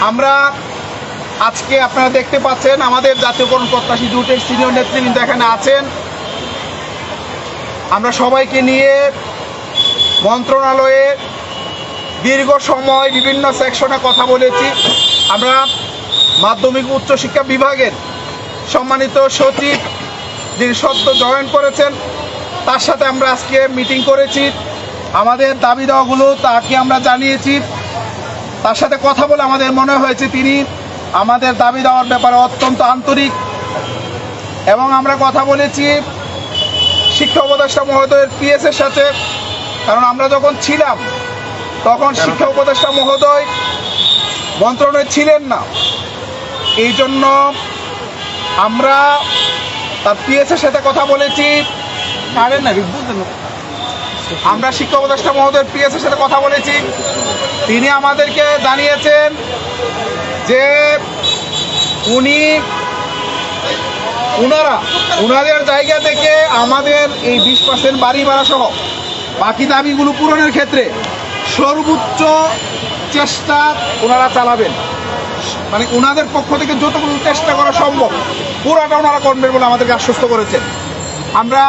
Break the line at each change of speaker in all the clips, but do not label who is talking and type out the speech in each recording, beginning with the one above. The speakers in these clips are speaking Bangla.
আমরা আজকে আপনারা দেখতে পাচ্ছেন আমাদের জাতীয়করণ প্রত্যাশী জোটের সিনিয়র নেতৃবৃন্দ এখানে আছেন। আমরা সবাইকে নিয়ে মন্ত্রণালয়ে দীর্ঘ সময় বিভিন্ন সেকশনে কথা বলেছি। আমরা মাধ্যমিক উচ্চ শিক্ষা বিভাগের সম্মানিত সচিব যিনি সদ্য জয়েন করেছেন, তার সাথে আমরা আজকে মিটিং করেছি। আমাদের দাবি দেওয়াগুলো তাকে আমরা জানিয়েছি। তার সাথে কথা বলে আমাদের মনে হয়েছে তিনি আমাদের দাবি দেওয়ার ব্যাপারে অত্যন্ত আন্তরিক। এবং আমরা কথা বলেছি শিক্ষা উপদেষ্টা মহোদয়ের পিএস এর সাথে কারণ আমরা যখন ছিলাম তখন শিক্ষা উপদেষ্টা মহোদয় মন্ত্রণালয়ে ছিলেন না। এই জন্য আমরা তার পিএস এর সাথে কথা বলেছি? আমরা শিক্ষা উপদেষ্টা মহোদয়ের পিএস এর সাথে কথা বলেছি। তিনি আমাদেরকে জানিয়েছেন যে উনি উনারা, উনাদের জায়গা থেকে আমাদের এই বিশ পার্সেন্ট বাড়ি ভাড়া সহ বাকি দাবিগুলো পূরণের ক্ষেত্রে সর্বোচ্চ চেষ্টা ওনারা চালাবেন। মানে ওনাদের পক্ষ থেকে যতটুকু চেষ্টা করা সম্ভব, পুরাটা ওনারা করবেন বলে আমাদেরকে আশ্বস্ত করেছেন। আমরা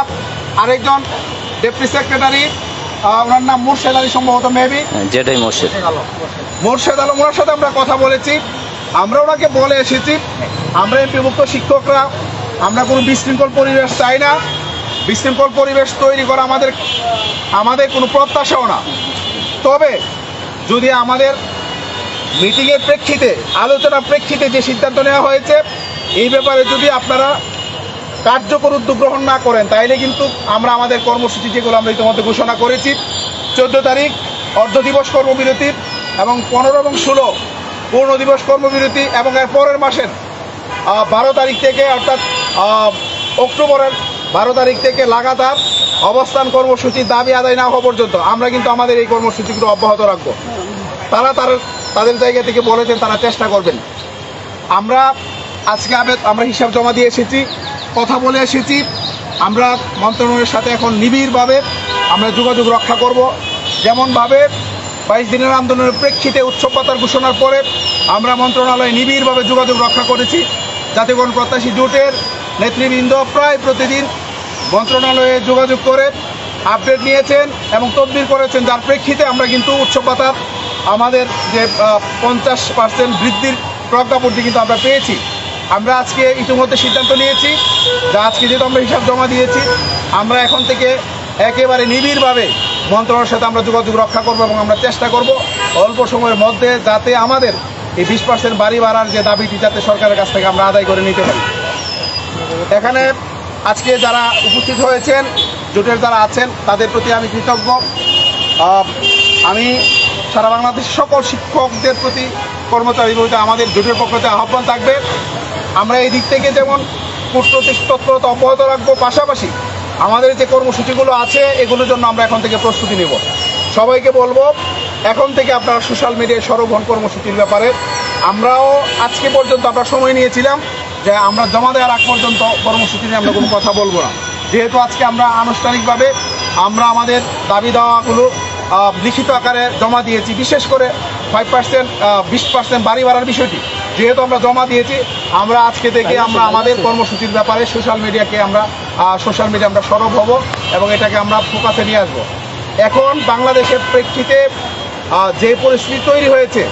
আরেকজন ডেপুটি সেক্রেটারি ওনার নাম মুর্শেদ আলী সম্ভবত মেবি
যেটাই মোর্শেদ।
মোর্শেদ আলম ওনার সাথে আমরা কথা বলেছি। আমরা ওনাকে বলে এসেছি। আমরা এমপিভুক্ত শিক্ষকরা আমরা কোনো বিশৃঙ্খল পরিবেশ চাই না। বিশৃঙ্খল পরিবেশ তৈরি করা আমাদের আমাদের কোনো প্রত্যাশাও না। তবে যদি আমাদের মিটিংয়ের প্রেক্ষিতে আলোচনার প্রেক্ষিতে যে সিদ্ধান্ত নেওয়া হয়েছে এই ব্যাপারে যদি আপনারা কার্যকর উদ্যোগ গ্রহণ না করেন, তাইলে কিন্তু আমরা আমাদের কর্মসূচি যেগুলো আমরা ইতিমধ্যে ঘোষণা করেছি, চোদ্দ তারিখ অর্ধ দিবস কর্মবিরতি এবং পনেরো এবং ষোলো পূর্ণ দিবস কর্মবিরতি এবং এর পরের মাসের বারো তারিখ থেকে অর্থাৎ অক্টোবরের বারো তারিখ থেকে লাগাতার অবস্থান কর্মসূচির দাবি আদায় না হওয়া পর্যন্ত আমরা কিন্তু আমাদের এই কর্মসূচিগুলো অব্যাহত রাখব। তারা তার, তাদের জায়গা থেকে বলেছেন তারা চেষ্টা করবেন। আমরা আজকে আমরা হিসাব জমা দিয়ে এসেছি। কথা বলে এসেছি। আমরা মন্ত্রণালয়ের সাথে এখন নিবিড়ভাবে আমরা যোগাযোগ রক্ষা করব। যেমনভাবে বাইশ দিনের আন্দোলনের প্রেক্ষিতে উৎসব পাতার ঘোষণার পরে আমরা মন্ত্রণালয়ে নিবিড়ভাবে যোগাযোগ রক্ষা করেছি। জাতীয়গণ প্রত্যাশী জোটের নেতৃবৃন্দ প্রায় প্রতিদিন মন্ত্রণালয়ে যোগাযোগ করে আপডেট নিয়েছেন এবং তদবির করেছেন। যার প্রেক্ষিতে আমরা কিন্তু উৎসব পাতার আমাদের যে পঞ্চাশ পার্সেন্ট বৃদ্ধির প্রজ্ঞাপনটি কিন্তু আমরা পেয়েছি। আমরা আজকে ইতিমধ্যে সিদ্ধান্ত নিয়েছি যা আজকে যেহেতু আমরা হিসাব জমা দিয়েছি, আমরা এখন থেকে একেবারে নিবিড়ভাবে মন্ত্রণালয়ের সাথে আমরা যোগাযোগ রক্ষা করব এবং আমরা চেষ্টা করব অল্প সময়ের মধ্যে যাতে আমাদের এই বিশ পার্সেন্ট বাড়ি বাড়ার যে দাবিটি, যাতে সরকারের কাছ থেকে আমরা আদায় করে নিতে পারি। এখানে আজকে যারা উপস্থিত হয়েছেন, জোটের যারা আছেন, তাদের প্রতি আমি কৃতজ্ঞ। আমি সারা বাংলাদেশ সকল শিক্ষকদের প্রতি কর্মচারী আমাদের জোটের পক্ষ থেকে আহ্বান থাকবে। আমরা এই দিক থেকে যেমন কূটনৈতিক তৎপরতা অব্যাহত রাখব পাশাপাশি আমাদের যে কর্মসূচিগুলো আছে, এগুলোর জন্য আমরা এখন থেকে প্রস্তুতি নেব। সবাইকে বলব, এখন থেকে আপনারা সোশ্যাল মিডিয়ায় সরব হন কর্মসূচির ব্যাপারে আমরাও আজকে পর্যন্ত আমরা সময় নিয়েছিলাম যে আমরা জমা দেওয়ার আগ পর্যন্ত কর্মসূচি নিয়ে আমরা কোনো কথা বলব না। যেহেতু আজকে আমরা আনুষ্ঠানিকভাবে আমরা আমাদের দাবি দাওয়াগুলো লিখিত আকারে জমা দিয়েছি। বিশেষ করে ফাইভ পার্সেন্ট বিশ পার্সেন্ট বাড়ি বাড়ার বিষয়টি। যেহেতু আমরা জমা দিয়েছি আমরা আজকে থেকে আমরা আমাদের কর্মসূচির ব্যাপারে সোশ্যাল মিডিয়াকে আমরা সোশ্যাল মিডিয়া আমরা সরব হব এবং এটাকে আমরা ফোকাসে নিয়ে আসব। এখন বাংলাদেশের প্রেক্ষিতে যে পরিস্থিতি তৈরি হয়েছে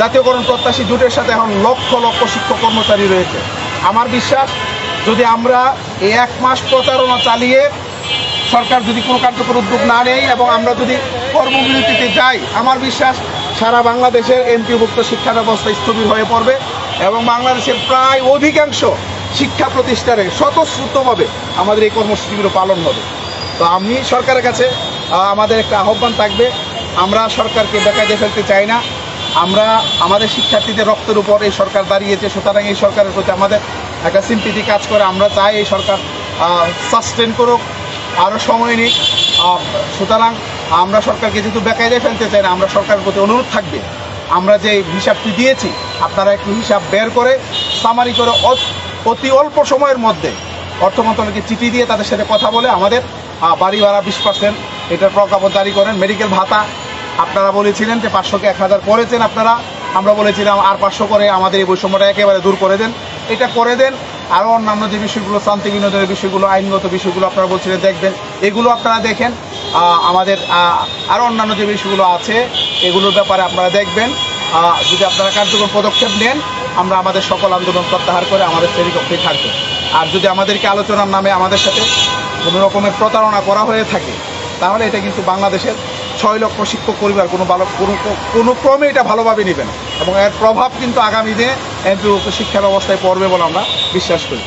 জাতীয়করণ প্রত্যাশী জোটের সাথে এখন লক্ষ লক্ষ শিক্ষক কর্মচারী রয়েছে। আমার বিশ্বাস যদি আমরা এই এক মাস প্রচারণা চালিয়ে সরকার যদি কোনো কার্যকর উদ্যোগ না নেয় এবং আমরা যদি কর্মবিরতিতে যাই আমার বিশ্বাস সারা বাংলাদেশের এমপিভুক্ত শিক্ষা ব্যবস্থা স্থবির হয়ে পড়বে এবং বাংলাদেশের প্রায় অধিকাংশ শিক্ষা প্রতিষ্ঠানে স্বতঃস্ফূর্তভাবে আমাদের এই কর্মসূচিগুলো পালন হবে। তো আমি সরকারের কাছে আমাদের একটা আহ্বান থাকবে। আমরা সরকারকে বেকায়দে ফেলতে চাই না। আমরা আমাদের শিক্ষার্থীদের রক্তের উপর এই সরকার দাঁড়িয়েছে, সুতরাং এই সরকারের প্রতি আমাদের একটা সিম্পিতি কাজ করে। আমরা চাই এই সরকার সাস্টেন করুক, আরও সময় নিক। সুতরাং আমরা সরকারকে যেহেতু বেকায়দায় ফেলতে চাই না, আমরা সরকারের প্রতি অনুরোধ থাকবে। আমরা যে হিসাবটি দিয়েছি, আপনারা একটু হিসাব বের করে সামারি করে অতি অল্প সময়ের মধ্যে অর্থ মন্ত্রণালয়কে চিঠি দিয়ে তাদের সাথে কথা বলে আমাদের বাড়ি ভাড়া বিশ পার্সেন্ট, এটার প্রজ্ঞাপন জারি করেন মেডিকেল ভাতা। আপনারা বলেছিলেন যে পাঁচশোকে এক হাজার করেছেন আপনারা, আমরা বলেছিলাম আর পাঁচশো করে আমাদের এই বৈষম্যটা একেবারে দূর করে দেন। এটা করে দেন আরও অন্যান্য যে বিষয়গুলো, শান্তি বিনোদনের বিষয়গুলো, আইনগত বিষয়গুলো আপনারা বলছিলেন, দেখবেন। এগুলো আপনারা দেখেন। আমাদের আরও অন্যান্য যে বিষয়গুলো আছে, এগুলোর ব্যাপারে আপনারা দেখবেন। যদি আপনারা কার্যকর পদক্ষেপ নেন, আমরা আমাদের সকল আন্দোলন প্রত্যাহার করে আমাদের শ্রেণীকক্ষে থাকব আর যদি আমাদেরকে আলোচনার নামে আমাদের সাথে কোনো রকমের প্রতারণা করা হয়ে থাকে, তাহলে এটা কিন্তু বাংলাদেশের ছয় লক্ষ শিক্ষক পরিবার কোনো ভালো কোনো কোনো ক্রমে এটা ভালোভাবে নেবে না। এবং এর প্রভাব কিন্তু আগামী দিনে এমপিভুক্ত শিক্ষা ব্যবস্থায় পড়বে বলে আমরা বিশ্বাস করি।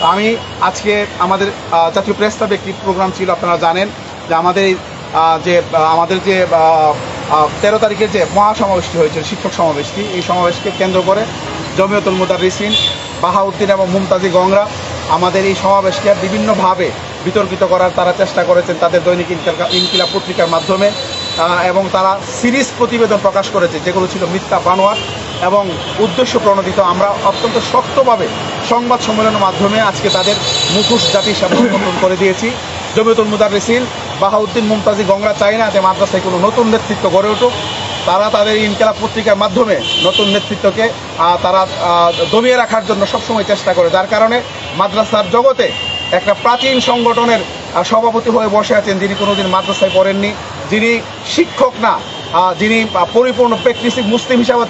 আমি আজকে আমাদের জাতীয় প্রেস ক্লাবে একটি প্রোগ্রাম ছিল, আপনারা জানেন, যে আমাদের যে আমাদের যে তেরো তারিখে যে মহাসমাবেশটি হয়েছিল, শিক্ষক সমাবেশটি, এই সমাবেশকে কেন্দ্র করে জমিয়তুল মুদারিসিন বাহাউদ্দিন এবং মুমতাজি গংরা আমাদের এই সমাবেশকে বিভিন্নভাবে বিতর্কিত করার তারা চেষ্টা করেছেন তাদের দৈনিক ইনকিলা- ইনকিলাব পত্রিকার মাধ্যমে এবং তারা সিরিজ প্রতিবেদন প্রকাশ করেছে, যেগুলো ছিল মিথ্যা বানোয়ার এবং উদ্দেশ্য প্রণোদিত। আমরা অত্যন্ত শক্তভাবে সংবাদ সম্মেলনের মাধ্যমে আজকে তাদের মুখোশ সামনে উন্মোচন করে দিয়েছি। জমিয়তুল মুদারিসিন বাহাউদ্দিন মুমতাজি গংরা চায় না যে মাদ্রাসায় কোনো নতুন নেতৃত্ব গড়ে উঠুক। তারা তাদের ইনকেলাব পত্রিকার মাধ্যমে নতুন নেতৃত্বকে তারা দমিয়ে রাখার জন্য সবসময় চেষ্টা করে। যার কারণে মাদ্রাসার জগতে একটা প্রাচীন সংগঠনের সভাপতি হয়ে বসে আছেন যিনি কোনোদিন মাদ্রাসায় পড়েননি। যিনি শিক্ষক না যিনি পরিপূর্ণ প্র্যাকটিসিং মুসলিম হিসাবে